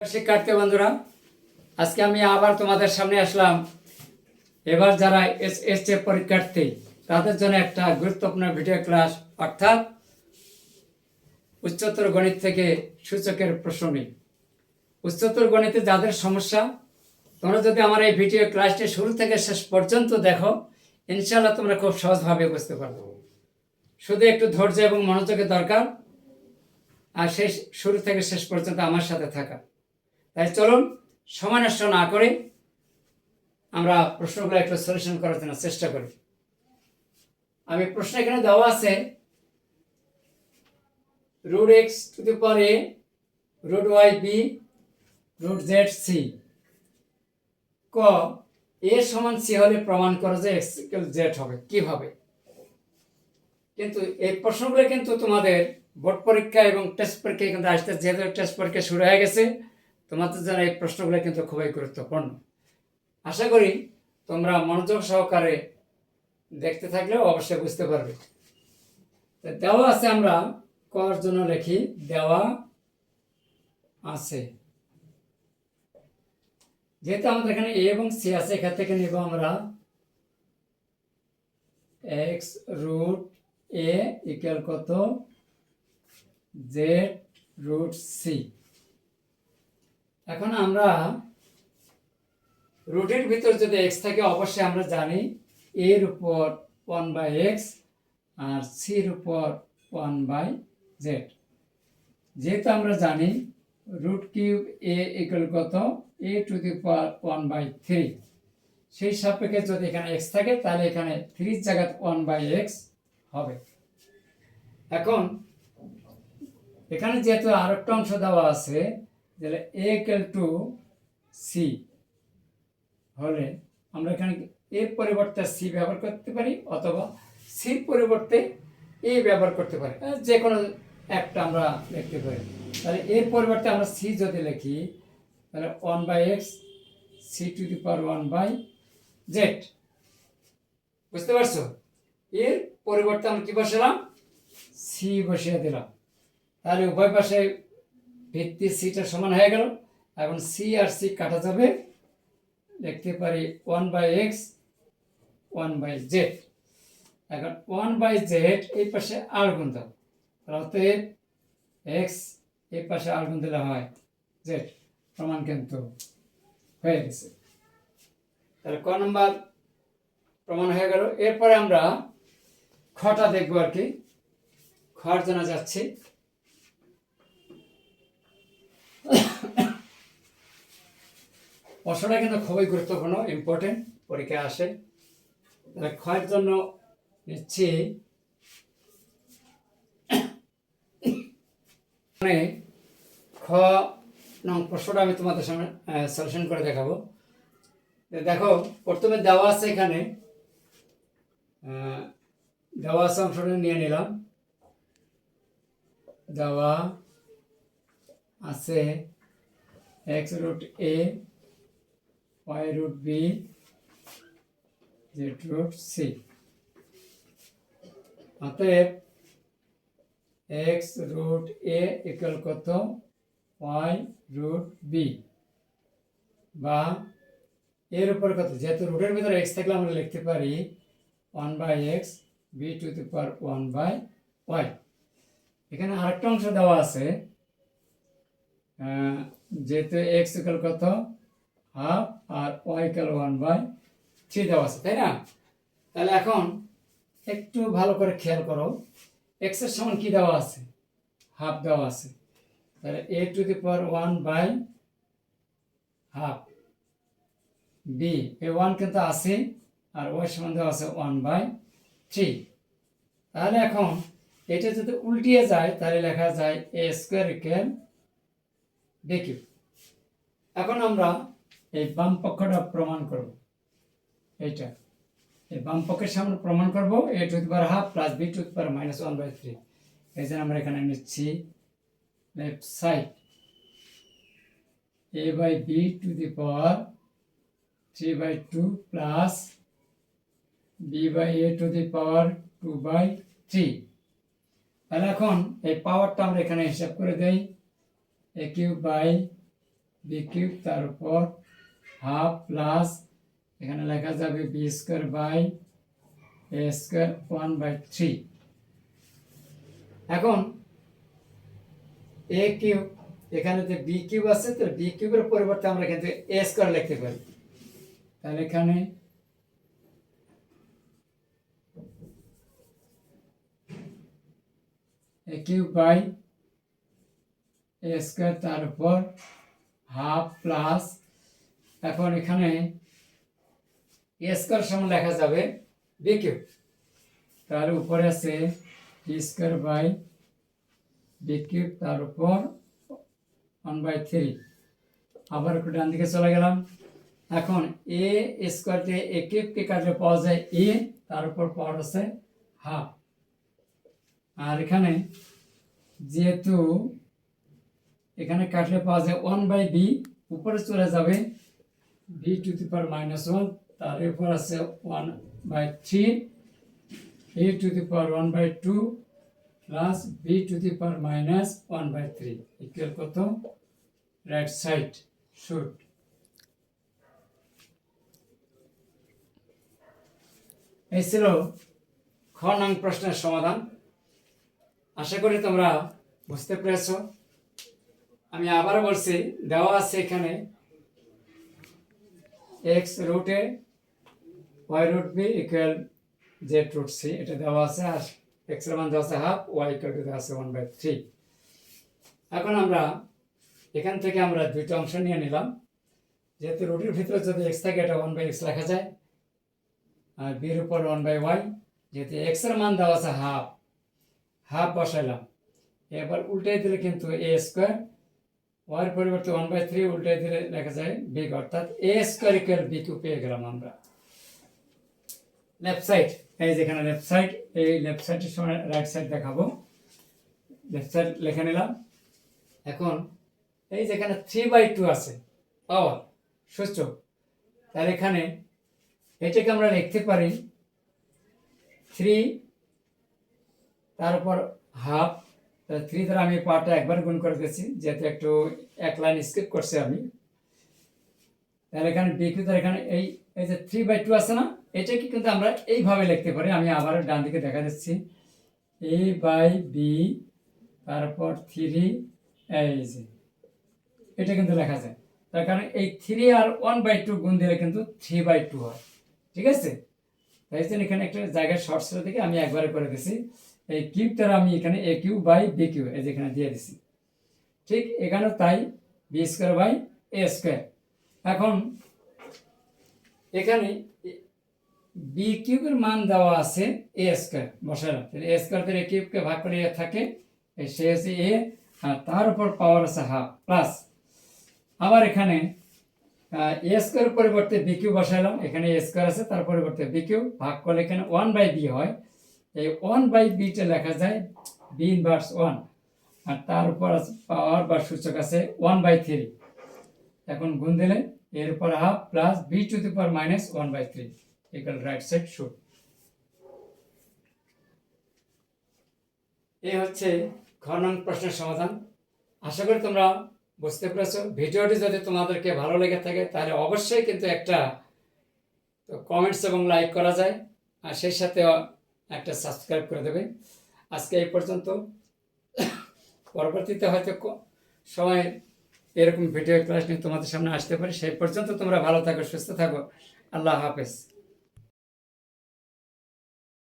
শিক্ষার্থী বন্ধুরা, আজকে আমি আবার তোমাদের সামনে আসলাম। এবার যারা এস এস এ পরীক্ষার্থী, তাদের জন্য একটা গুরুত্বপূর্ণ ভিডিও ক্লাস অর্থাৎ উচ্চতর গণিত থেকে সূচকের প্রশ্ন উচ্চতর গণিতে যাদের সমস্যা, তোমরা যদি আমার এই ভিডিও ক্লাসটি শুরু থেকে শেষ পর্যন্ত দেখো, ইনশাআল্লাহ তোমরা খুব সহজভাবে বুঝতে পারবে। শুধু একটু ধৈর্য এবং মনোযোগের দরকার, আর শেষ, শুরু থেকে শেষ পর্যন্ত আমার সাথে থাকা। তাই চলুন, সময় নষ্ট না করে আমরা প্রশ্নগুলো একটু সলিউশন করার জন্য চেষ্টা করি। আমি প্রশ্ন এখানে দেওয়া আছে root x to the power a root y b root z c ক এ সমান সি হলে প্রমাণ করো যে এক্স জেড হবে কীভাবে কিন্তু এই প্রশ্নগুলো কিন্তু তোমাদের বোর্ড পরীক্ষা এবং টেস্ট পরীক্ষায় কিন্তু আসতে যেহেতু টেস্ট পরীক্ষা শুরু হয়ে গেছে তোমাদের জন্য এই প্রশ্নগুলো কিন্তু খুবই গুরুত্বপূর্ণ। আশা করি তোমরা মনোযোগ সহকারে দেখতে থাকলেও অবশ্যই বুঝতে পারবে। তো দেওয়া আছে আমরা কর জন্য লিখি, দেওয়া আছে। যেহেতু আমাদের এখানে এ এবং সি আছে, এখান থেকে নিব আমরা এক্স রুট এ ইকুয়াল কত? Z root c. এখন আমরা রুটের ভিতর যদি এক্স থাকে, অবশ্যই আমরা জানি এর উপর ওয়ান বাই এক্স আর সির উপর ওয়ান বাই জেড যেহেতু আমরা জানি রুট কিউব এ ইকুয়াল কত? A to the power one by three সেই সাপেক্ষে যদি এখানে এক্স থাকে, তাহলে এখানে থ্রির জায়গায় ওয়ান বাই এক্স হবে। এখন এখানে যেহেতু আরেকটা অংশ দেওয়া আছে তাহলে এ ইকুয়াল টু সি হলে আমরা এখানে এর পরিবর্তে সি ব্যবহার করতে পারি অথবা সির পরিবর্তে এ ব্যবহার করতে পারি। যে কোনো একটা আমরা লিখতে পারি। তাহলে এর পরিবর্তে আমরা সি যদি লিখি, তাহলে one by x c to the power one by z বুঝতে পারছ? এর পরিবর্তে আমরা কি বসালাম? সি বসিয়ে দিলাম। তাহলে উভয় পাশে ভিত্তি সিটা সমান হয়ে গেল। এখন সি আর সি কাটা যাবে। লিখতে পারি one by x one by z এখন ওয়ান বাই জেড এই পাশে আর গুণ দাও। অতএব এক্স এই পাশে আর গুণ দিলে হয় জেড প্রমাণ কিন্তু হয়ে গেছে। তাহলে ক নম্বর প্রমাণ হয়ে গেল। এরপরে আমরা খটা দেখব আর কি। খর জানা যাচ্ছে। প্রশ্নটা কিন্তু খুবই গুরুত্বপূর্ণ ইম্পর্টেন্ট পরীক্ষায় আসে। ক্ষয়ের জন্য নিচ্ছি মানে খ নং প্রশ্নটা আমি তোমাদের সামনে সলিউশন করে দেখাবো। দেখো, প্রথমে দেওয়া আছে এখানে দেওয়া আছে অংশটা নিয়ে নিলাম। দেওয়া আছে x root a y root b z root c. অতএব x root a ইকুয়াল কত? y root b. বা এর উপর কত? যেহেতু রুটের ভিতরে x থাকলে আমরা লিখতে পারি one by x b to the power one by y এখানে আরেকটা অংশ দেওয়া আছে যেহেতু এক্স ইকুয়াল কত? হাফ আর ওয়াই কাল ওয়ান বাই থ্রি দেওয়া আছে, তাই না? তাহলে এখন একটু ভালো করে খেয়াল করো এক্সের সমান কি দেওয়া আছে? হাফ দেওয়া আছে। তাহলে a to the power one by half. B a one কিন্তু আছে আর ওয়াই সমান দেওয়া আছে ওয়ান বাই থ্রি। তাহলে এখন এটা যদি উল্টিয়ে যায়, তাহলে লেখা যায় a square equal b cube এখন আমরা এই বাম পক্ষটা প্রমাণ করব। এইটা। এই বাম পক্ষের সামনে প্রমাণ করব a to power half plus b to power minus one by three এই জন্য আমরা এখানে নিচ্ছি left side a by b to the power three by two plus b by a to the power two by three তাহলে এখন এই পাওয়ারটা আমরা এখানে হিসাব করে দেই। A cube by b cube তার উপর হাফ প্লাস, এখানে লেখা যাবে b square by a square one by three. এখন, এ কিউব, এখানে যে বি কিউব আছে তো বি কিউবের পরিবর্তে আমরা কিন্তু এ স্কোয়ার লিখতে পারি। তাহলে এখানে a cube by a square তার উপর হাফ প্লাস এখন এখানে এ স্কোয়ার সমান লেখা যাবে বি কিউব তার উপরে আছে b square by b cube তার উপর ওয়ান বাই থ্রি আবার একটু ডান দিকে চলে গেলাম। এখন এ স্কোয়ার দিয়ে এ কিউবকে কাটলে পাওয়া যায় এ তার উপর পাওয়ার আছে হাফ আর এখানে যেহেতু এখানে কাটলে পাওয়া যায় ওয়ান বাই বি উপরে চলে যাবে b to the power minus one তার উপর আছে one by three a to the power one by two plus b to the power minus one by three equal কত? রাইট সাইড শুট এই ছিল খ নং প্রশ্নের সমাধান। আশা করি তোমরা বুঝতে পেরেছ। আমি আবারও বলছি, দেওয়া আছে এখানে এক্স রুটে y root b equal z root c এটা দেওয়া আছে, আর এক্স মান দেওয়া আছে হাফ ওয়াই ইকুয়াল টু দেওয়া আছে ওয়ান বাই থ্রি এখন আমরা এখান থেকে আমরা দুইটা অংশ নিয়ে নিলাম। যেহেতু রুটির ভিতরে যদি এক্স থাকে, এটা ওয়ান বাই এক্স লেখা যায়। আর বির উপর ওয়ান বাই ওয়াই যেহেতু এক্স মান দেওয়া আছে হাফ হাফ বসাইলাম। এবার উল্টাই দিলে কিন্তু এ স্কোয়ার ওয়ার পরিবর্তে ওয়ান বাই থ্রি উল্টাই দিলে লেখা যায় বিগ অর্থাৎ a square equal b cube পেয়ে গেলাম আমরা। লেফট সাইড এই যেখানে লেফট সাইড এই লেফট সাইডের সময় রাইট সাইড দেখাবো। লেফট সাইড লিখে নিলাম। এখন এই যেখানে থ্রি বাই টু আছে, পাওয়ার সূচক তাহলে এখানে এটাকে আমরা লিখতে পারি থ্রি তারপর হাফ থ্রি দ্বারা আমি পার্টটা একবার গুণ করে দিয়েছি, যেহেতু একটু এক লাইন স্কিপ করছি আমি। তাহলে এখানে বি কিউ তাহলে এখানে এই এই যে থ্রি বাই টু আছে না, এটাকে কিন্তু আমরা এইভাবে লিখতে পারি। আমি আবার ডান দিকে দেখা দিচ্ছি এ বাই বি তারপর থ্রি এই যে, এটা কিন্তু লেখা যায়। তার কারণ এই থ্রি আর ওয়ান বাই টু গুণ দিলে কিন্তু থ্রি বাই টু হয়। ঠিক আছে? তাই জন্য এখানে একটা জায়গায় শর্ট ছিল থেকে আমি একবারে করে দিছি এই কিউবটার আমি এখানে a cube by b cube এই যে এখানে দিয়ে দিছি। ঠিক এখানে তাই b square by a square এখন এখানে বি কিউবের মান দেওয়া আছে এ স্কোয়ার বসালাম এ স্কোয়ার থেকে কিউবকে ভাগ করে এ থাকে সে হচ্ছে এ আর তার উপর পাওয়ার আছে হাফ প্লাস আবার এখানে এ স্কোয়ার পরিবর্তে বি কিউ বসাইলাম, এখানে এ স্কোয়ার আছে, তার পরিবর্তে বি কিউ ভাগ করলে এখানে ওয়ান বাই বি হয়। এই ওয়ান বাই বিটা লেখা যায় বি ইনভার্স ওয়ান আর তার উপর পাওয়ার বা সূচক আছে ওয়ান বাই থ্রি এখন গুণ দিলে এর উপর half plus b to the power minus one by three equal right side shoot এই হচ্ছে খ নং প্রশ্নের সমাধান। আশা করি তোমরা বুঝতে পেরেছ। ভিডিওটি যদি তোমাদেরকে ভালো লেগে থাকে, তাহলে অবশ্যই কিন্তু একটা কমেন্টস এবং লাইক করা যায়। আর সেই সাথে একটা সাবস্ক্রাইব করে দেবে। আজকে এই পর্যন্ত। পরবর্তীতে হয়তো সময় এরকম ভিডিও ক্লাস নিয়ে তোমাদের সামনে আসতে পারে। সেই পর্যন্ত তোমরা ভালো থাকো, সুস্থ থাকো। আল্লাহ হাফেজ।